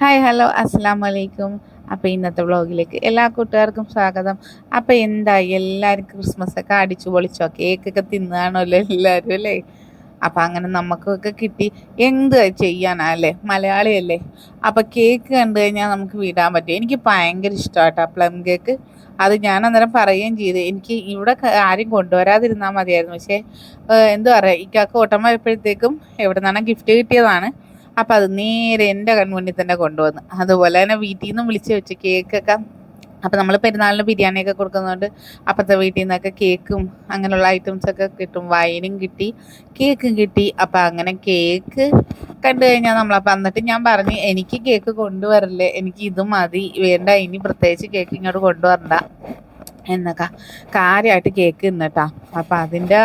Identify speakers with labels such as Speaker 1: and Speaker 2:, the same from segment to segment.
Speaker 1: Hi hello അസ്സാം വലൈക്കും അപ്പോൾ ഇന്നത്തെ വ്ളോഗിലേക്ക് എല്ലാ കൂട്ടുകാർക്കും സ്വാഗതം. അപ്പോൾ എന്തായി എല്ലാവരും ക്രിസ്മസ് ഒക്കെ അടിച്ചു പൊളിച്ചോ? കേക്കൊക്കെ തിന്നാണല്ലോ എല്ലാവരും അല്ലേ? അപ്പം അങ്ങനെ നമുക്കൊക്കെ കിട്ടി. എന്ത് ചെയ്യാനാ അല്ലേ? മലയാളിയല്ലേ അപ്പം കേക്ക് കണ്ടു കഴിഞ്ഞാൽ നമുക്ക് വിടാൻ പറ്റും. എനിക്ക് ഭയങ്കര ഇഷ്ടമാട്ടോ പ്ലം കേക്ക് അത് ഞാൻ അന്നേരം പറയുകയും ചെയ്തു. എനിക്ക് ഇവിടെ ആരും കൊണ്ടുവരാതിരുന്നാൽ മതിയായിരുന്നു. പക്ഷേ എന്താ പറയുക ഇക്കാക്ക് ഓട്ടം വരുമ്പോഴത്തേക്കും എവിടെ നിന്നാണ് ഗിഫ്റ്റ് കിട്ടിയതാണ്. അപ്പം അത് നേരെ എന്റെ കൺമുന്നിൽ തന്നെ കൊണ്ടുവന്ന്. അതുപോലെ തന്നെ വീട്ടിൽ നിന്നും വിളിച്ച് വെച്ച് കേക്കൊക്കെ അപ്പം നമ്മൾ പെരുന്നാളിന് ബിരിയാണിയൊക്കെ കൊടുക്കുന്നതുകൊണ്ട് അപ്പുറത്തെ വീട്ടിൽ നിന്നൊക്കെ കേക്കും അങ്ങനെയുള്ള ഐറ്റംസൊക്കെ കിട്ടും. വൈനും കിട്ടി കേക്കും കിട്ടി. അപ്പം അങ്ങനെ കേക്ക് കണ്ടു കഴിഞ്ഞാൽ നമ്മളപ്പം എന്നിട്ട് ഞാൻ പറഞ്ഞു എനിക്ക് കേക്ക് കൊണ്ടുവരല്ലേ? എനിക്ക് ഇത് മതി. വേണ്ട ഇനി പ്രത്യേകിച്ച് കേക്ക് ഇങ്ങോട്ട് കൊണ്ടുവരണ്ട. എന്നൊക്കെ. കാര്യമായിട്ട് കേക്ക് തിന്നട്ടാ. അപ്പം അതിന്റെ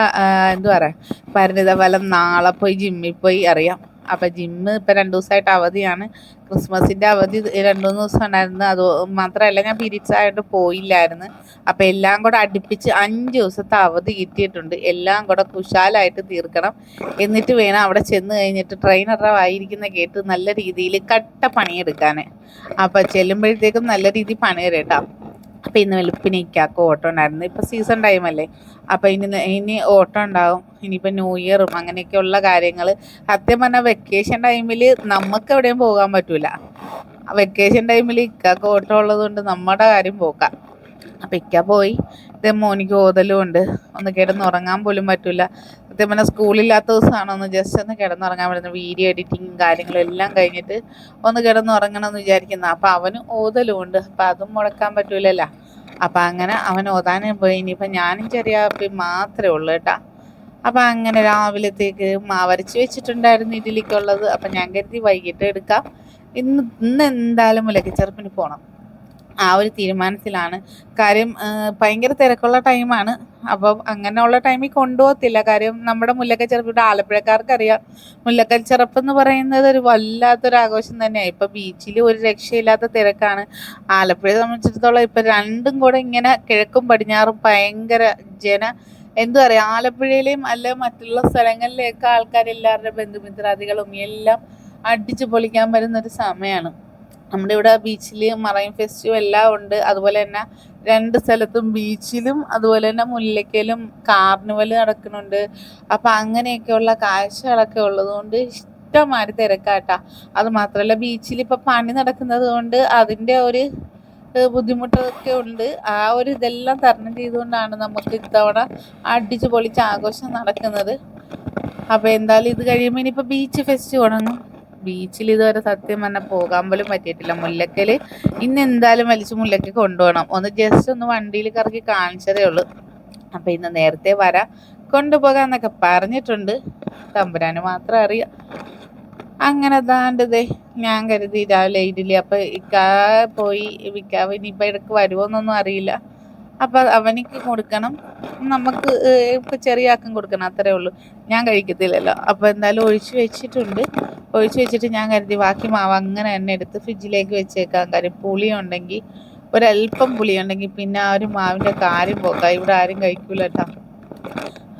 Speaker 1: എന്തു പറയുക പരിണിത ഫലം നാളെ പോയി ജിമ്മിൽ പോയി അറിയാം. അപ്പം ജിമ്മ് ഇപ്പം രണ്ട് ദിവസമായിട്ട് അവധിയാണ്. ക്രിസ്മസിന്റെ അവധി രണ്ട് മൂന്ന് ദിവസം ഉണ്ടായിരുന്നു അത് മാത്രമല്ല ഞാൻ പീരീഡ്സ് ആയിട്ട് പോയില്ലായിരുന്നു. അപ്പം എല്ലാം കൂടെ അടുപ്പിച്ച് അഞ്ച് ദിവസത്തെ അവധി കിട്ടിയിട്ടുണ്ട്. എല്ലാം കൂടെ കുശാലായിട്ട് തീർക്കണം. എന്നിട്ട് വേണം അവിടെ ചെന്ന് കഴിഞ്ഞിട്ട് ട്രെയിനറുടെ ആയിരിക്കുന്ന കേട്ട് നല്ല രീതിയിൽ കട്ട പണിയെടുക്കാൻ അപ്പം ചെല്ലുമ്പോഴത്തേക്കും നല്ല രീതിയിൽ പണി തരേട്ടാ അപ്പം ഇന്ന് വെളുപ്പിന് ഇക്കാക്ക് ഓട്ടം ഉണ്ടായിരുന്നു. ഇപ്പം സീസൺ ടൈമല്ലേ അപ്പം ഇനി ഇനി ഓട്ടം ഉണ്ടാവും. ഇനിയിപ്പോൾ ന്യൂ ഇയറും അങ്ങനെയൊക്കെയുള്ള കാര്യങ്ങൾ സത്യം പറഞ്ഞാൽ വെക്കേഷൻ ടൈമിൽ നമുക്ക് എവിടെയും പോകാൻ പറ്റൂല. വെക്കേഷൻ ടൈമിൽ ഇക്കാക്ക് ഓട്ടം ഉള്ളതുകൊണ്ട് നമ്മുടെ കാര്യം പോക്കാം. അപ്പം ഇക്ക പോയി. ഇത് മോനിക്ക് ഓതലും ഉണ്ട്. ഒന്ന് കിടന്നുറങ്ങാൻ പോലും പറ്റൂല. സത്യം പറഞ്ഞാൽ സ്കൂളില്ലാത്ത ദിവസമാണ് ഒന്ന് ജസ്റ്റ് ഒന്ന് കിടന്നുറങ്ങാൻ പറ്റുന്നത്. വീഡിയോ എഡിറ്റിങ്ങും കാര്യങ്ങളും എല്ലാം കഴിഞ്ഞിട്ട് ഒന്ന് കിടന്നുറങ്ങണം എന്ന് വിചാരിക്കുന്ന. അപ്പം അവന് ഓതലും ഉണ്ട് അപ്പം അതും മുടക്കാൻ പറ്റൂലല്ലോ. അപ്പം അങ്ങനെ അവൻ ഓതാനും പോയി. ഇനിയിപ്പം ഞാനും ചെറിയ അപ്പം മാത്രമേ ഉള്ളൂ കേട്ടാ. അപ്പം അങ്ങനെ രാവിലത്തേക്ക് മാവരച്ച് വെച്ചിട്ടുണ്ടായിരുന്നു ഇഡ്ഡലിക്കുള്ളത് അപ്പം ഞാൻ കരുതി വൈകിട്ട് എടുക്കാം. ഇന്ന് ഇന്ന് എന്തായാലും മുലക്കച്ചെറുപ്പിന് പോകണം ആ ഒരു തീരുമാനത്തിലാണ്. കാര്യം ഭയങ്കര തിരക്കുള്ള ടൈമാണ്. അപ്പം അങ്ങനെയുള്ള ടൈമിൽ കൊണ്ടുപോകത്തില്ല. കാര്യം നമ്മുടെ മുല്ലക്കച്ചെറുപ്പ് ഇവിടെ ആലപ്പുഴക്കാർക്കറിയാം. മുല്ലക്കച്ചെറുപ്പ് എന്ന് പറയുന്നത് ഒരു വല്ലാത്തൊരു ആഘോഷം തന്നെയാണ് ഇപ്പം ബീച്ചിൽ ഒരു രക്ഷയില്ലാത്ത തിരക്കാണ്. ആലപ്പുഴയെ സംബന്ധിച്ചിടത്തോളം ഇപ്പം രണ്ടും കൂടെ ഇങ്ങനെ കിഴക്കും പടിഞ്ഞാറും ഭയങ്കര ജന എന്താ പറയുക ആലപ്പുഴയിലെയും അല്ല മറ്റുള്ള സ്ഥലങ്ങളിലെയൊക്കെ ആൾക്കാരെല്ലാവരുടെ ബന്ധുമിത്രാദികളും എല്ലാം അടിച്ചു പൊളിക്കാൻ വരുന്ന ഒരു സമയമാണ് നമ്മുടെ ഇവിടെ ബീച്ചിൽ മറൈൻ ഫെസ്റ്റിവൽ എല്ലാം ഉണ്ട്. അതുപോലെ തന്നെ രണ്ട് സ്ഥലത്തും ബീച്ചിലും അതുപോലെ തന്നെ മുല്ലയ്ക്കലും കാർണിവൽ നടക്കുന്നുണ്ട്. അപ്പം അങ്ങനെയൊക്കെയുള്ള കാഴ്ചകളൊക്കെ ഉള്ളതുകൊണ്ട് ഇഷ്ടമാതിരി തിരക്കാട്ടാ. അത് മാത്രമല്ല ബീച്ചിൽ ഇപ്പം പണി നടക്കുന്നത് കൊണ്ട് അതിന്റെ ഒരു ബുദ്ധിമുട്ടൊക്കെ ഉണ്ട്. ആ ഒരു ഇതെല്ലാം തരണം ചെയ്തുകൊണ്ടാണ് നമുക്ക് ഇത്തവണ അടിച്ചു പൊളിച്ച് ആഘോഷം നടക്കുന്നത്. അപ്പോൾ എന്തായാലും ഇത് കഴിയുമ്പോൾ ഇനിയിപ്പോൾ ബീച്ച് ഫെസ്റ്റ് തുടങ്ങും ബീച്ചിൽ ഇതുവരെ സത്യം പറഞ്ഞാൽ പോകാൻ പോലും പറ്റിയിട്ടില്ല. മുല്ലക്കൽ ഇന്ന് എന്തായാലും വലിച്ച് മുല്ലക്കൽ കൊണ്ടുപോകണം. ഒന്ന് ജസ്റ്റ് ഒന്ന് വണ്ടിയിൽ കറക്കി കാണിച്ചതേ ഉള്ളൂ. അപ്പം ഇന്ന് നേരത്തെ വരാം. കൊണ്ടുപോകാന്നൊക്കെ പറഞ്ഞിട്ടുണ്ട്. തമ്പുരാന് മാത്രം അറിയാം. അങ്ങനെ ദാണ്ടതേ ഞാൻ കരുതി രാവിലെ ഇഡ്ഡലി. അപ്പം ഇക്കാ പോയി വിക്കാവ് ഇനിയിപ്പോൾ ഇടയ്ക്ക് വരുമോന്നൊന്നും അറിയില്ല. അപ്പം അവനിക്ക് കൊടുക്കണം. നമുക്ക് ഇപ്പൊ ചെറിയ ആക്കം കൊടുക്കണം അത്രേ ഉള്ളൂ. ഞാൻ കഴിക്കത്തില്ലല്ലോ. അപ്പോൾ എന്തായാലും ഒഴിച്ചു വെച്ചിട്ടുണ്ട്. ഒഴിച്ചു വെച്ചിട്ട് ഞാൻ കരുതി ബാക്കി മാവ് അങ്ങനെ തന്നെ എടുത്ത് ഫ്രിഡ്ജിലേക്ക് വെച്ചേക്കാം. കാര്യം പുളി ഉണ്ടെങ്കിൽ ഒരല്പം പുളി ഉണ്ടെങ്കിൽ പിന്നെ ആ ഒരു മാവിന്റെ കാര്യം പോക്കാം. ഇവിടെ ആരും കഴിക്കൂല കേട്ടോ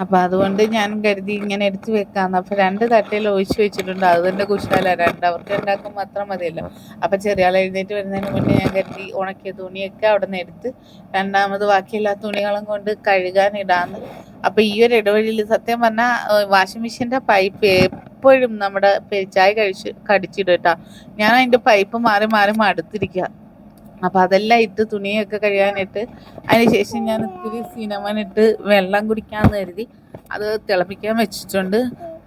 Speaker 1: അപ്പം അതുകൊണ്ട് ഞാൻ കരുതി ഇങ്ങനെ എടുത്ത് വെക്കാന്ന്. അപ്പോൾ രണ്ട് തട്ടയിൽ ഒഴിച്ചു വെച്ചിട്ടുണ്ട്. അത് തന്നെ കുശാല. രണ്ട് അവർക്ക് രണ്ടാക്കും മാത്രം മതിയല്ലോ. അപ്പോൾ ചെറിയ ആൾ എഴുന്നേറ്റ് വരുന്നതിന് മുന്നേ ഞാൻ കരുതി ഉണക്കിയ തുണിയൊക്കെ അവിടെ നിന്ന് എടുത്ത് രണ്ടാമത് ബാക്കിയെല്ലാ തുണികളും കൊണ്ട് കഴുകാൻ ഇടാന്ന്. അപ്പൊ ഈ ഒരു ഇടവഴിയിൽ സത്യം പറഞ്ഞാൽ വാഷിംഗ് മെഷീന്റെ പൈപ്പ് എപ്പോഴും നമ്മുടെ പെരിച്ചായ കഴിച്ച് കടിച്ചിടും കേട്ടോ. ഞാൻ അതിന്റെ പൈപ്പ് മാറി മാറി മടുത്തിരിക്കുക അപ്പം അതെല്ലാം ഇട്ട് തുണിയൊക്കെ കഴുകാനിട്ട് അതിനുശേഷം ഞാൻ ഇത്തിരി ഇട്ട് വെള്ളം കുടിക്കാമെന്ന് കരുതി അത് തിളപ്പിക്കാൻ വെച്ചിട്ടുണ്ട്.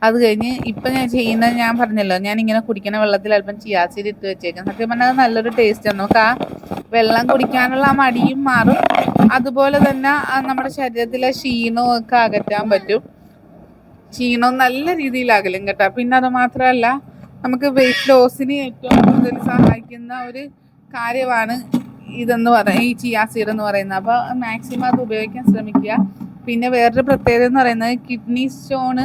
Speaker 1: അത് കഴിഞ്ഞ് ഇപ്പം ഞാൻ ചെയ്യുന്നത് ഞാൻ പറഞ്ഞല്ലോ ഞാൻ ഇങ്ങനെ കുടിക്കുന്ന വെള്ളത്തിൽ അല്പം ചിയാസീഡ് ഇട്ട് വെച്ചേക്കാം സത്യം പറഞ്ഞാൽ നല്ലൊരു ടേസ്റ്റാണ് നമുക്ക് ആ വെള്ളം കുടിക്കാനുള്ള ആ മടിയും മാറും. അതുപോലെ തന്നെ നമ്മുടെ ശരീരത്തിലെ ക്ഷീണവും ഒക്കെ അകറ്റാൻ പറ്റും. ക്ഷീണവും നല്ല രീതിയിൽ അകലും കേട്ടോ. പിന്നെ അത് മാത്രമല്ല നമുക്ക് വെയിറ്റ് ലോസിന് ഏറ്റവും കൂടുതൽ സഹായിക്കുന്ന ഒരു കാര്യമാണ് ഇതെന്ന് പറയുന്നത് ഈ ചിയാ സീഡ് എന്ന് പറയുന്നത്. അപ്പോൾ മാക്സിമം അത് ഉപയോഗിക്കാൻ ശ്രമിക്കുക. പിന്നെ വേറൊരു പ്രത്യേകത എന്ന് പറയുന്നത് കിഡ്നി സ്റ്റോണ്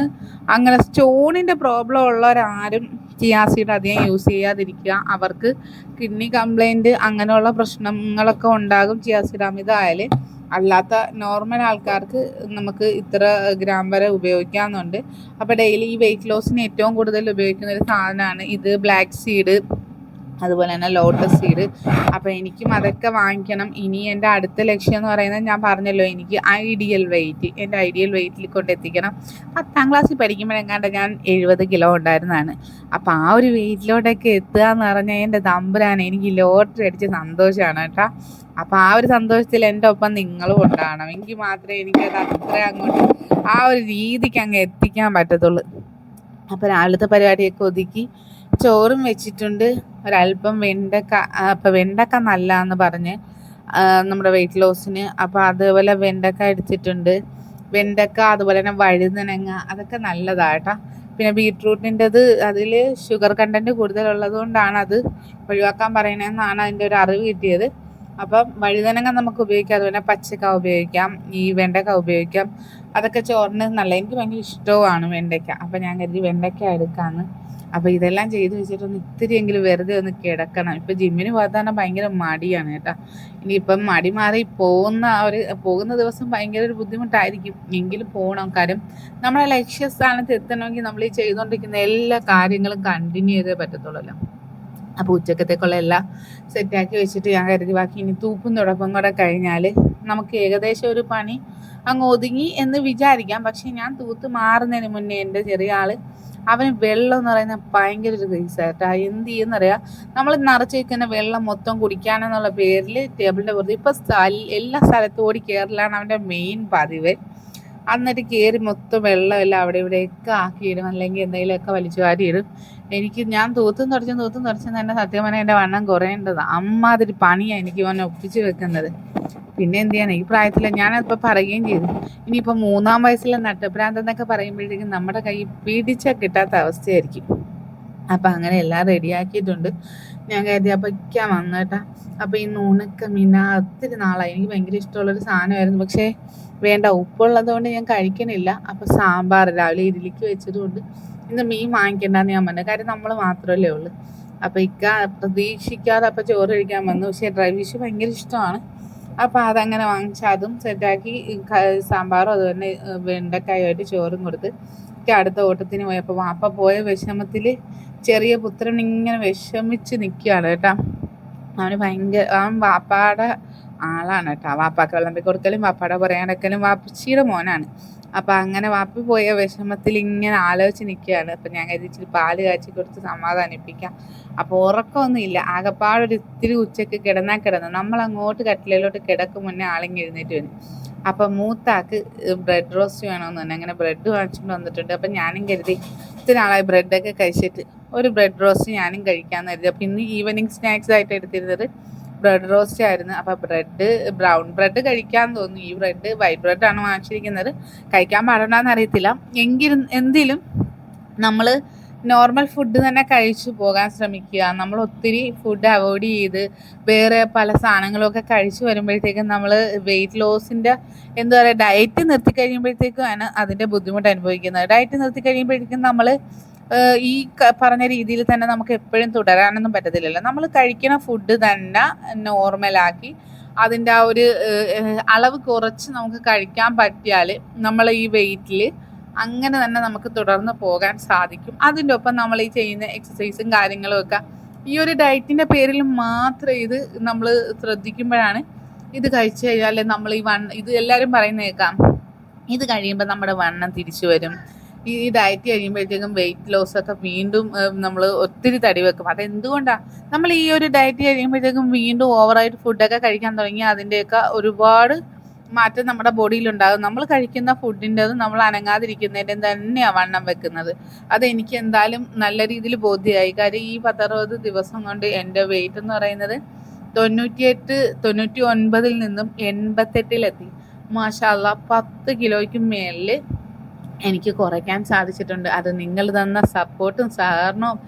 Speaker 1: അങ്ങനെ സ്റ്റോണിന്റെ പ്രോബ്ലം ഉള്ളവരാരും ചിയാ സീഡ് അധികം യൂസ് ചെയ്യാതിരിക്കുക. അവർക്ക് കിഡ്നി കംപ്ലൈന്റ് അങ്ങനെയുള്ള പ്രശ്നങ്ങളൊക്കെ ഉണ്ടാകും ചിയാ സീഡ് അമിതമായാൽ. അല്ലാത്ത നോർമൽ ആൾക്കാർക്ക് നമുക്ക് ഇത്ര ഗ്രാം വരെ ഉപയോഗിക്കാമെന്നുണ്ട് അപ്പോൾ ഡെയിലി ഈ വെയിറ്റ് ലോസിന് ഏറ്റവും കൂടുതൽ ഉപയോഗിക്കുന്ന ഒരു സാധനമാണ് ഇത് ബ്ലാക്ക് സീഡ് അതുപോലെ തന്നെ ലോട്ടസ് സീഡ് അപ്പോൾ എനിക്കും അതൊക്കെ വാങ്ങിക്കണം. ഇനി എന്റെ അടുത്ത ലക്ഷ്യം എന്ന് പറയുന്നത് ഞാൻ പറഞ്ഞല്ലോ എനിക്ക് ഐഡിയൽ വെയിറ്റ് എന്റെ ഐഡിയൽ വെയിറ്റിൽ കൊണ്ടെത്തിക്കണം പത്താം ക്ലാസ്സിൽ പഠിക്കുമ്പോഴെങ്ങാണ്ട് ഞാൻ എഴുപത് കിലോ ഉണ്ടായിരുന്നതാണ്. അപ്പോൾ ആ ഒരു വെയിറ്റിലോട്ടൊക്കെ എത്തുക എന്ന് പറഞ്ഞാൽ എന്റെ തമ്പുരാണ് എനിക്ക് ലോട്ടറി അടിച്ച സന്തോഷമാണ് കേട്ടോ. അപ്പോൾ ആ ഒരു സന്തോഷത്തിൽ എന്റെ ഒപ്പം നിങ്ങളും ഉണ്ടാകണം എങ്കിൽ മാത്രമേ എനിക്കത് അത്ര അങ്ങോട്ട് ആ ഒരു രീതിക്ക് അങ്ങ് എത്തിക്കാൻ പറ്റത്തുള്ളൂ. അപ്പോൾ രാവിലത്തെ പരിപാടിയൊക്കെ ഒതുക്കി ചോറും വെച്ചിട്ടുണ്ട്. ഒരല്പം വെണ്ടക്ക അപ്പം വെണ്ടക്ക നല്ലതെന്ന് പറഞ്ഞ് നമ്മുടെ വെയിറ്റ് ലോസിന് അപ്പോൾ അതുപോലെ വെണ്ടക്ക എടുത്തിട്ടുണ്ട് വെണ്ടക്ക അതുപോലെ തന്നെ വഴുതനങ്ങ അതൊക്കെ നല്ലതാട്ടോ പിന്നെ ബീട്രൂട്ടിന്റെത് അതിൽ ഷുഗർ കണ്ടന്റ് കൂടുതലുള്ളത് കൊണ്ടാണ് അത് ഒഴിവാക്കാൻ പറയണതെന്നാണ് അതിന്റെ ഒരു അറിവ് കിട്ടിയത്. അപ്പം വഴുതനങ്ങ നമുക്ക് ഉപയോഗിക്കാം അതുപോലെ പച്ചക്ക ഉപയോഗിക്കാം ഈ വെണ്ടക്ക ഉപയോഗിക്കാം. അതൊക്കെ ചോറിന് നല്ല എനിക്ക് ഭയങ്കര ഇഷ്ടവുമാണ് വെണ്ടയ്ക്ക. അപ്പം ഞാൻ കരുതി വെണ്ടയ്ക്ക എടുക്കാമെന്ന് അപ്പോൾ ഇതെല്ലാം ചെയ്ത് വെച്ചിട്ടൊന്ന് ഇത്തിരിയെങ്കിലും വെറുതെ ഒന്ന് കിടക്കണം. ഇപ്പൊ ജിമ്മിന് പോകാൻ ഭയങ്കര മടിയാണ് കേട്ടോ. ഇനിയിപ്പം മടി മാറി പോകുന്ന ഒരു പോകുന്ന ദിവസം ഭയങ്കര ഒരു ബുദ്ധിമുട്ടായിരിക്കും. എങ്കിലും പോകണം കാര്യം നമ്മളെ ലക്ഷ്യസ്ഥാനത്ത് എത്തണമെങ്കിൽ നമ്മൾ ഈ ചെയ്തുകൊണ്ടിരിക്കുന്ന എല്ലാ കാര്യങ്ങളും കണ്ടിന്യൂ ചെയ്തേ പറ്റത്തുള്ളല്ലോ. അപ്പോൾ ഉച്ചക്കത്തേക്കുള്ള എല്ലാം സെറ്റാക്കി വെച്ചിട്ട് ഞാൻ കരുതി ബാക്കി ഇനി തൂപ്പും തുടപ്പും കൂടെ കഴിഞ്ഞാൽ നമുക്ക് ഏകദേശം ഒരു പണി അങ്ങ് ഒതുങ്ങി എന്ന് വിചാരിക്കാം. പക്ഷെ ഞാൻ തൂത്ത് മാറുന്നതിന് മുന്നേ എന്റെ ചെറിയ ആൾ അവന് വെള്ളം എന്ന് പറയുന്ന ഭയങ്കര ഒരു കേസായിട്ടാ എന്ത് ചെയ്യുന്നറിയാം നമ്മൾ നിറച്ച് വെക്കുന്ന വെള്ളം മൊത്തം കുടിക്കാനെന്നുള്ള പേരിൽ ടേബിളിന്റെ പുറത്ത് ഇപ്പൊ എല്ലാ സ്ഥലത്തും ഓടി കയറലാണ് അവന്റെ മെയിൻ പതിവ്. എന്നിട്ട് കയറി മൊത്തം വെള്ളമെല്ലാം അവിടെ ഇവിടെയൊക്കെ ആക്കിയിടും. അല്ലെങ്കിൽ എന്തെങ്കിലുമൊക്കെ വലിച്ചു വാരിയിടും. എനിക്ക് ഞാൻ തൂത്തും തുടച്ചും തൂത്തും തുടച്ചും തന്നെ സത്യം പറഞ്ഞാൽ എന്റെ വണ്ണം കുറയേണ്ടത്. അമ്മാതിരി പണിയാണ് എനിക്ക് അവനെ ഒപ്പിച്ച് വെക്കുന്നത്. പിന്നെ എന്ത് ചെയ്യാൻ ഈ പ്രായത്തിൽ ഞാനപ്പോൾ പറയുകയും ചെയ്തു. ഇനിയിപ്പോൾ മൂന്നാം വയസ്സിലെ നട്ടപ്രാന്തെന്നൊക്കെ പറയുമ്പോഴത്തേക്കും നമ്മുടെ കൈ പിടിച്ച കിട്ടാത്ത അവസ്ഥയായിരിക്കും. അപ്പം അങ്ങനെ എല്ലാം റെഡിയാക്കിയിട്ടുണ്ട് ഞാൻ കരുതി അപ്പം ഇക്കാൻ വന്നേട്ടാ അപ്പം ഈ നുണക്ക മീന ഒത്തിരി നാളായി. എനിക്ക് ഭയങ്കര ഇഷ്ടമുള്ളൊരു സാധനമായിരുന്നു. പക്ഷേ വേണ്ട ഉപ്പുള്ളത് കൊണ്ട് ഞാൻ കഴിക്കണില്ല. അപ്പം സാമ്പാർ രാവിലെ ഇഡലിക്ക് വെച്ചതുകൊണ്ട് ഇന്ന് മീൻ വാങ്ങിക്കണ്ടെന്ന് ഞാൻ പറഞ്ഞു. കാര്യം നമ്മൾ മാത്രമല്ലേ ഉള്ളൂ. അപ്പം ഇക്ക പ്രതീക്ഷിക്കാതെ അപ്പം ചോറ് കഴിക്കാൻ വന്നു. പക്ഷേ ഡ്രൈ ഫിഷ് ഭയങ്കര ഇഷ്ടമാണ്. അപ്പം അതങ്ങനെ വാങ്ങിച്ച് അതും സെറ്റാക്കി സാമ്പാറും അതുപോലെ വെണ്ടക്കായുമായിട്ട് ചോറും കൊടുത്ത് അടുത്ത ഓട്ടത്തിന് പോയപ്പോൾ വാപ്പ പോയ വിഷമത്തിൽ ചെറിയ പുത്രൻ ഇങ്ങനെ വിഷമിച്ച് നിൽക്കുകയാണ് കേട്ടോ. അവന് ഭയങ്കര അവൻ വാപ്പാടെ ആളാണ് കേട്ടോ. വാപ്പാക്ക് വിളമ്പി കൊടുക്കലും വാപ്പാടെ പറയാനൊക്കലും വാപ്പച്ചിയുടെ മോനാണ്. അപ്പം അങ്ങനെ വാപ്പി പോയ വിഷമത്തിൽ ഇങ്ങനെ ആലോചിച്ച് നിൽക്കുകയാണ് അപ്പം ഞാൻ കരുതി ഇച്ചിരി പാൽ കാച്ചി കൊടുത്ത് സമാധാനിപ്പിക്കാം. അപ്പോൾ ഉറക്കമൊന്നുമില്ല. ആകപ്പാടൊരു ഇത്തിരി ഉച്ചയ്ക്ക് കിടന്നാൽ കിടന്നു. നമ്മൾ അങ്ങോട്ട് കട്ടിലോട്ട് കിടക്കും മുന്നേ ആളിങ്ങി എഴുന്നേറ്റ് വരും. അപ്പം മൂത്താക്ക് ബ്രെഡ് റോസ്റ്റ് വേണമെന്ന് തന്നെ അങ്ങനെ ബ്രെഡ് വാങ്ങിച്ചുകൊണ്ട് വന്നിട്ടുണ്ട്. അപ്പം ഞാനും കരുതി ഇത്തിരി ആളായി ബ്രെഡൊക്കെ കഴിച്ചിട്ട് ഒരു ബ്രെഡ് റോസ്റ്റ് ഞാനും കഴിക്കാമെന്ന് കരുതി. അപ്പം ഇന്ന് ഈവനിങ് സ്നാക്സ് ആയിട്ട് എടുത്തിരുന്നത് ബ്രെഡ് റോസ്റ്റ് ആയിരുന്നു. അപ്പോൾ ബ്രെഡ് ബ്രൗൺ ബ്രെഡ് കഴിക്കാൻ തോന്നുന്നു. ഈ ബ്രെഡ് വൈറ്റ് ബ്രെഡ് ആണ് വാങ്ങിച്ചിരിക്കുന്നത്. കഴിക്കാൻ പാടണ്ടെന്ന് അറിയത്തില്ല. എങ്കിലും എന്തിലും നമ്മൾ നോർമൽ ഫുഡ് തന്നെ കഴിച്ചു പോകാൻ ശ്രമിക്കുക. നമ്മൾ ഒത്തിരി ഫുഡ് അവോയ്ഡ് ചെയ്ത് വേറെ പല സാധനങ്ങളൊക്കെ കഴിച്ചു വരുമ്പോഴത്തേക്കും നമ്മൾ വെയിറ്റ് ലോസിന്റെ എന്താ പറയുക ഡയറ്റ് നിർത്തി കഴിയുമ്പോഴത്തേക്കും ആണ് അതിന്റെ ബുദ്ധിമുട്ട് അനുഭവിക്കുന്നത്. ഡയറ്റ് നിർത്തി കഴിയുമ്പോഴത്തേക്കും നമ്മൾ ഈ പറഞ്ഞ രീതിയിൽ തന്നെ നമുക്ക് എപ്പോഴും തുടരാനൊന്നും പറ്റത്തില്ലല്ലോ. നമ്മൾ കഴിക്കുന്ന ഫുഡ് തന്നെ നോർമലാക്കി അതിന്റെ ആ ഒരു അളവ് കുറച്ച് നമുക്ക് കഴിക്കാൻ പറ്റിയാൽ നമ്മൾ ഈ വെയിറ്റിൽ അങ്ങനെ തന്നെ നമുക്ക് തുടർന്ന് പോകാൻ സാധിക്കും. അതിന്റെ ഒപ്പം നമ്മൾ ഈ ചെയ്യുന്ന എക്സസൈസും കാര്യങ്ങളും ഒക്കെ ഈ ഒരു ഡയറ്റിന്റെ പേരിൽ മാത്രം ഇത് നമ്മൾ ശ്രദ്ധിക്കുമ്പോഴാണ് ഇത് കഴിച്ചു കഴിഞ്ഞാൽ നമ്മൾ ഈ വണ്ണം ഇത് എല്ലാവരും പറയുന്ന കേൾക്കാം ഇത് കഴിയുമ്പോൾ നമ്മുടെ വണ്ണം തിരിച്ചു വരും. ഈ ഡയറ്റ് കഴിയുമ്പോഴത്തേക്കും വെയിറ്റ് ലോസ് ഒക്കെ വീണ്ടും നമ്മൾ ഒത്തിരി തടി വെക്കും. അതെന്തുകൊണ്ടാണ് നമ്മൾ ഈ ഒരു ഡയറ്റ് കഴിയുമ്പോഴത്തേക്കും വീണ്ടും ഓവറായിട്ട് ഫുഡൊക്കെ കഴിക്കാൻ തുടങ്ങി അതിന്റെയൊക്കെ ഒരുപാട് മാറ്റം നമ്മുടെ ബോഡിയിൽ ബോഡിയിലുണ്ടാകും നമ്മൾ കഴിക്കുന്ന ഫുഡിന്റെതും നമ്മൾ അനങ്ങാതിരിക്കുന്നതിന്റെ തന്നെയാണ് വണ്ണം വെക്കുന്നത്. അത് എനിക്ക് എന്തായാലും നല്ല രീതിയിൽ ബോധ്യമായി. കാര്യം ഈ പത്തറുപത് ദിവസം കൊണ്ട് എന്റെ വെയിറ്റ് എന്ന് പറയുന്നത് തൊണ്ണൂറ്റിയെട്ട് തൊണ്ണൂറ്റി ഒൻപതിൽ നിന്നും എൺപത്തെട്ടിലെത്തി. മാഷാല്ല പത്ത് കിലോയ്ക്ക് മേളിൽ എനിക്ക് കുറയ്ക്കാൻ സാധിച്ചിട്ടുണ്ട്. അത് നിങ്ങൾ തന്ന സപ്പോർട്ടും സഹകരണവും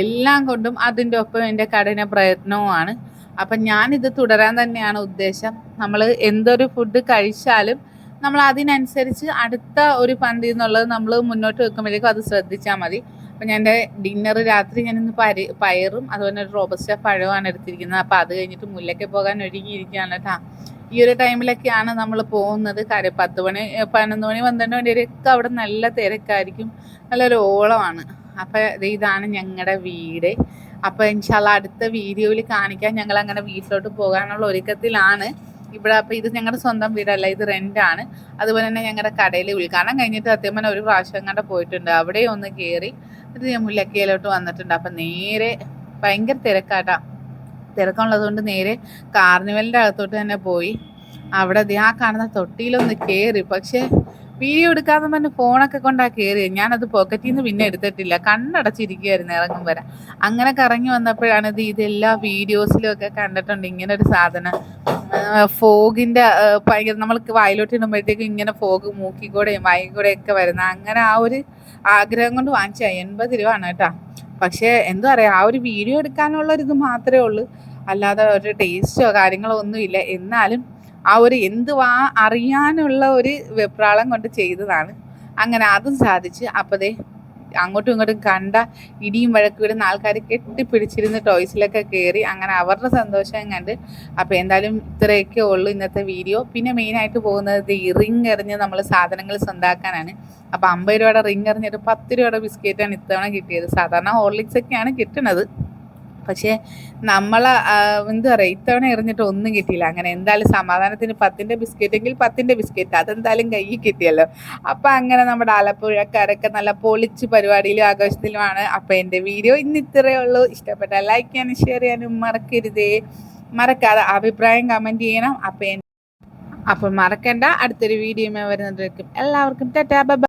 Speaker 1: എല്ലാം കൊണ്ടും അതിന്റെ ഒപ്പം എന്റെ കഠിന പ്രയത്നവുമാണ്. അപ്പം ഞാനിത് തുടരാൻ തന്നെയാണ് ഉദ്ദേശം. നമ്മൾ എന്തൊരു ഫുഡ് കഴിച്ചാലും നമ്മൾ അതിനനുസരിച്ച് അടുത്ത ഒരു പന്തി എന്നുള്ളത് നമ്മൾ മുന്നോട്ട് വെക്കുമ്പോഴേക്കും അത് ശ്രദ്ധിച്ചാൽ മതി. അപ്പം ഞാൻ എന്റെ ഡിന്നർ രാത്രി ഞാനിന്ന് പരി പയറും അതുപോലെ ഒരു റോബസ്റ്റ പഴവുമാണ് എടുത്തിരിക്കുന്നത്. അപ്പോൾ അത് കഴിഞ്ഞിട്ട് മുല്ലയ്ക്ക് പോകാൻ ഒരുങ്ങിയിരിക്കുകയാണ് കേട്ടോ. ഈ ഒരു ടൈമിലൊക്കെയാണ് നമ്മൾ പോകുന്നത്. കാര്യം പത്ത് മണി പതിനൊന്ന് മണി പന്ത്രണ്ട് മണി വരെയൊക്കെ അവിടെ നല്ല തിരക്കായിരിക്കും. നല്ലൊരു ഓളമാണ്. അപ്പം ഇതാണ് ഞങ്ങളുടെ വീട്. അപ്പോൾ ഇൻഷാല്ല അടുത്ത വീഡിയോയിൽ കാണിക്കാൻ ഞങ്ങൾ അങ്ങനെ വീട്ടിലോട്ട് പോകാനുള്ള ഒരുക്കത്തിലാണ്. ഇവിടെ അപ്പോൾ ഇത് ഞങ്ങളുടെ സ്വന്തം വീടല്ല ഇത് റെന്റാണ് അതുപോലെ തന്നെ ഞങ്ങളുടെ കടയിൽ ഉദ്ഘാടനം കഴിഞ്ഞിട്ട് പറഞ്ഞാൽ ഒരു പ്രാവശ്യം അങ്ങോട്ട് പോയിട്ടുണ്ട്. അവിടെ ഒന്ന് കയറി ഇത് ഞാൻ മുല്ലക്കയിലോട്ട് വന്നിട്ടുണ്ട്. അപ്പം നേരെ ഭയങ്കര തിരക്കാട്ടാ. തിരക്കുള്ളത് കൊണ്ട് നേരെ കാർണിവലിന്റെ അകത്തോട്ട് തന്നെ പോയി. അവിടെ ആ കാണുന്ന തൊട്ടിയിലൊന്ന് കയറി പക്ഷേ വീഡിയോ എടുക്കാന്ന് പറഞ്ഞ് ഫോണൊക്കെ കൊണ്ടാ കയറിയത് ഞാനത് പോക്കറ്റിൽ നിന്ന് പിന്നെ എടുത്തിട്ടില്ല. കണ്ണടച്ചിരിക്കുകയായിരുന്നു ഇറങ്ങും വരെ അങ്ങനെ കറങ്ങി വന്നപ്പോഴാണ് ഇത് ഇതെല്ലാ വീഡിയോസിലും ഒക്കെ കണ്ടിട്ടുണ്ട് ഇങ്ങനെ ഒരു സാധനം. ഫോഗിന്റെ ഭയങ്കര നമ്മൾക്ക് വായിലോട്ട് ഇടുമ്പോഴത്തേക്കും ഇങ്ങനെ ഫോഗ് മൂക്കിക്കൂടെയും വായിക്കൂടെയും ഒക്കെ വരുന്ന അങ്ങനെ ആ ഒരു ആഗ്രഹം കൊണ്ട് വാങ്ങിച്ച എൺപത് രൂപ ആണ് കേട്ടോ. പക്ഷേ എന്താ പറയുക ആ ഒരു വീഡിയോ എടുക്കാനുള്ള ഇത് മാത്രമേ ഉള്ളൂ. അല്ലാതെ ഒരു ടേസ്റ്റോ കാര്യങ്ങളോ ഒന്നുമില്ല എന്നാലും ആ ഒരു എന്തുവാ അറിയാനുള്ള ഒരു വെപ്രാളം കൊണ്ട് ചെയ്തതാണ്. അങ്ങനെ അതും സാധിച്ച്. അപ്പതേ അങ്ങോട്ടും ഇങ്ങോട്ടും കണ്ട ഇടിയും വഴക്കും ഇടുന്ന ആൾക്കാർ കെട്ടിപ്പിടിച്ചിരുന്ന് ടോയ്സിലൊക്കെ കയറി അങ്ങനെ അവരുടെ സന്തോഷം കണ്ട്. അപ്പോൾ എന്തായാലും ഇത്രയൊക്കെ ഉള്ളൂ ഇന്നത്തെ വീഡിയോ പിന്നെ മെയിനായിട്ട് പോകുന്നത് ഈ റിങ് എറിഞ്ഞ് നമ്മൾ സാധനങ്ങൾ സ്വന്താക്കാനാണ്. അപ്പോൾ അമ്പത് രൂപയുടെ റിങ് എറിഞ്ഞൊരു പത്ത് രൂപയുടെ ബിസ്ക്കറ്റാണ് ഇത്തവണ കിട്ടിയത്. സാധാരണ ഹോർലിക്സ് ഒക്കെയാണ് കിട്ടുന്നത് പക്ഷേ നമ്മൾ എന്താ പറയുക ഇത്തവണ എറിഞ്ഞിട്ട് ഒന്നും കിട്ടിയില്ല. അങ്ങനെ എന്തായാലും സമാധാനത്തിന് പത്തിന്റെ ബിസ്ക്കറ്റ് എങ്കിൽ പത്തിന്റെ ബിസ്ക്കറ്റ് അതെന്തായാലും കയ്യിൽ കിട്ടിയല്ലോ. അപ്പം അങ്ങനെ നമ്മുടെ ആലപ്പുഴക്കാരൊക്കെ നല്ല പൊളിച്ച് പരിപാടിയിലും ആഘോഷത്തിലുമാണ്. അപ്പം എന്റെ വീഡിയോ ഇന്ന് ഇത്രയേ ഉള്ളൂ. ഇഷ്ടപ്പെട്ടാൽ ലൈക്ക് ചെയ്യാനും ഷെയർ ചെയ്യാനും മറക്കരുതേ. മറക്കാതെ അഭിപ്രായം കമന്റ് ചെയ്യണം. അപ്പം അപ്പോൾ മറക്കണ്ട. അടുത്തൊരു വീഡിയോ വരുന്നതായിരിക്കും എല്ലാവർക്കും ടാറ്റാ. ബൈ